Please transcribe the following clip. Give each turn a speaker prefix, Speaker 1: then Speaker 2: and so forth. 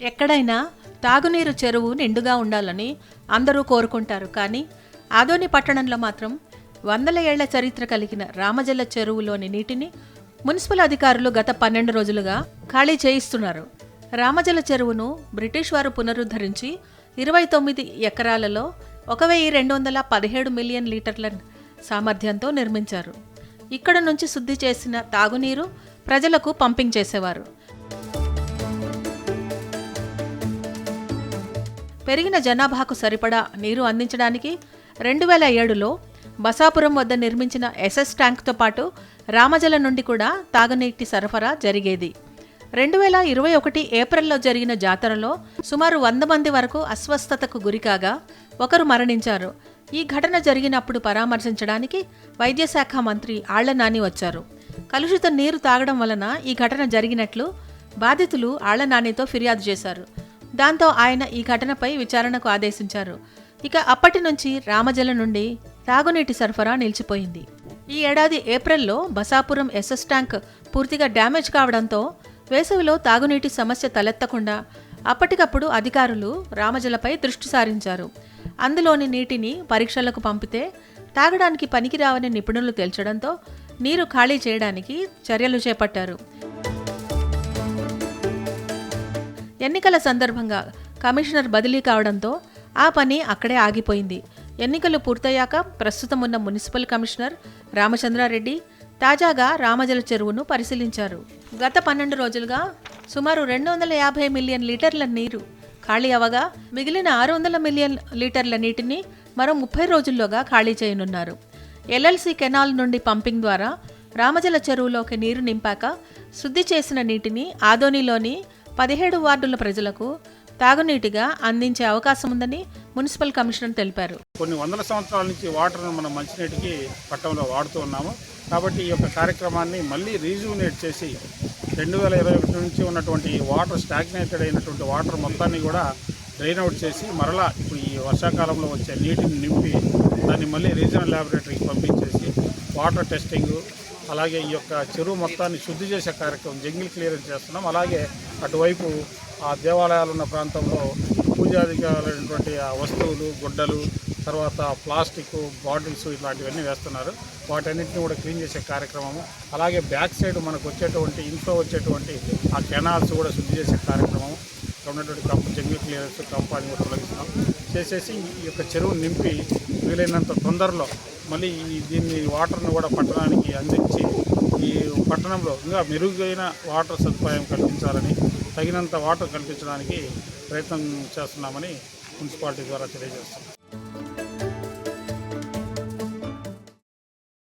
Speaker 1: ఎక్కడైనా తాగునీరు చెరువు నిండుగా ఉండాలని అందరూ కోరుకుంటారు కానీ ఆదోని పట్టణంలో మాత్రం వందల ఏళ్ళ చరిత్ర కలిగిన రామజల చెరువులోని నీటిని మున్సిపల్ అధికారులు గత పన్నెండు రోజులుగా ఖాళీ చేయిస్తున్నారు. రామజల చెరువును బ్రిటిష్ వారు పునరుద్ధరించి ఇరవై తొమ్మిది ఎకరాలలో ఒక వెయ్యి రెండు వందల పదిహేడు మిలియన్ లీటర్ల సామర్థ్యంతో నిర్మించారు. ఇక్కడ నుంచి శుద్ధి చేసిన తాగునీరు ప్రజలకు పంపింగ్ చేసేవారు. పెరిగిన జనాభాకు సరిపడా నీరు అందించడానికి రెండు వేల ఏడులో బసాపురం వద్ద నిర్మించిన ఎస్ఎస్ ట్యాంక్తో పాటు రామజల నుండి కూడా తాగునీటి సరఫరా జరిగేది. రెండు వేల ఇరవై ఒకటి ఏప్రిల్లో జరిగిన జాతరలో సుమారు వంద మంది వరకు అస్వస్థతకు గురికాగా ఒకరు మరణించారు. ఈ ఘటన జరిగినప్పుడు పరామర్శించడానికి వైద్యశాఖ మంత్రి ఆళ్ళ నాని వచ్చారు. కలుషిత నీరు తాగడం వలన ఈ ఘటన జరిగినట్లు బాధితులు ఆళ్ళ నానితో ఫిర్యాదు చేశారు. దాంతో ఆయన ఈ ఘటనపై విచారణకు ఆదేశించారు. ఇక అప్పటి నుంచి రామజల నుండి తాగునీటి సరఫరా నిలిచిపోయింది. ఈ ఏడాది ఏప్రిల్లో బసాపురం ఎస్ఎస్ ట్యాంక్ పూర్తిగా డ్యామేజ్ కావడంతో వేసవిలో తాగునీటి సమస్య తలెత్తకుండా అప్పటికప్పుడు అధికారులు రామజలపై దృష్టి సారించారు. అందులోని నీటిని పరీక్షలకు పంపితే తాగడానికి పనికిరావని నిపుణులు తేల్చడంతో నీరు ఖాళీ చేయడానికి చర్యలు చేపట్టారు. ఎన్నికల సందర్భంగా కమిషనర్ బదిలీ కావడంతో ఆ పని అక్కడే ఆగిపోయింది. ఎన్నికలు పూర్తయ్యాక ప్రస్తుతం ఉన్న మున్సిపల్ కమిషనర్ రామచంద్రారెడ్డి తాజాగా రామజల చెరువును పరిశీలించారు. గత పన్నెండు రోజులుగా సుమారు రెండు వందల యాభై మిలియన్ లీటర్ల నీరు ఖాళీ అవగా మిగిలిన ఆరు వందల మిలియన్ లీటర్ల నీటిని మరో ముప్పై రోజుల్లోగా ఖాళీ చేయనున్నారు. ఎల్ఎల్సి కెనాల్ నుండి పంపింగ్ ద్వారా రామజల చెరువులోకి నీరు నింపాక శుద్ధి చేసిన నీటిని ఆదోనిలోని పదిహేడు వార్డుల ప్రజలకు తాగునీటిగా అందించే అవకాశం ఉందని మున్సిపల్ కమిషనర్ తెలిపారు.
Speaker 2: కొన్ని వందల సంవత్సరాల నుంచి వాటర్ను మనం మంచినీటికి పట్టణంలో వాడుతూ ఉన్నాము. కాబట్టి ఈ యొక్క కార్యక్రమాన్ని మళ్ళీ రీజునేట్ చేసి రెండు వేల ఇరవై ఒకటి నుంచి ఉన్నటువంటి వాటర్ స్టాగ్నేటెడ్ అయినటువంటి వాటర్ మొత్తాన్ని కూడా డ్రైన్ అవుట్ చేసి మరలా ఇప్పుడు ఈ వర్షాకాలంలో వచ్చే నీటిని నింపి దాన్ని మళ్ళీ రీజనల్ ల్యాబొరేటరీకి పంపించేసి వాటర్ టెస్టింగ్ అలాగే ఈ యొక్క చెరువు మొత్తాన్ని శుద్ధి చేసే కార్యక్రమం జంగిల్ క్లియరెన్స్ చేస్తున్నాం. అలాగే అటువైపు ఆ దేవాలయాలు ఉన్న ప్రాంతంలో పూజాధికారులైనటువంటి ఆ వస్తువులు గుడ్డలు తర్వాత ప్లాస్టిక్ బాటిల్స్ ఇలాంటివన్నీ వేస్తున్నారు. వాటన్నిటిని కూడా క్లీన్ చేసే కార్యక్రమము. అలాగే బ్యాక్ సైడ్ మనకు వచ్చేటువంటి ఇంట్లో వచ్చేటువంటి ఆ కెనాల్స్ కూడా శుద్ధి చేసే కార్యక్రమం ఉన్నటువంటి కంప జంగిల్ క్లియరెన్స్ కంపాన్ని కూడా తొలగిస్తున్నాం. చేసేసి ఈ యొక్క చెరువును నింపి వీలైనంత తొందరలో మళ్ళీ ఈ దీన్ని వాటర్ను కూడా పట్టణానికి అందించి ఈ పట్టణంలో ఇంకా మెరుగైన వాటర్ సదుపాయం కల్పించాలని తగినంత వాటర్ కల్పించడానికి ప్రయత్నం చేస్తున్నామని మున్సిపాలిటీ ద్వారా తెలియజేస్తున్నాం.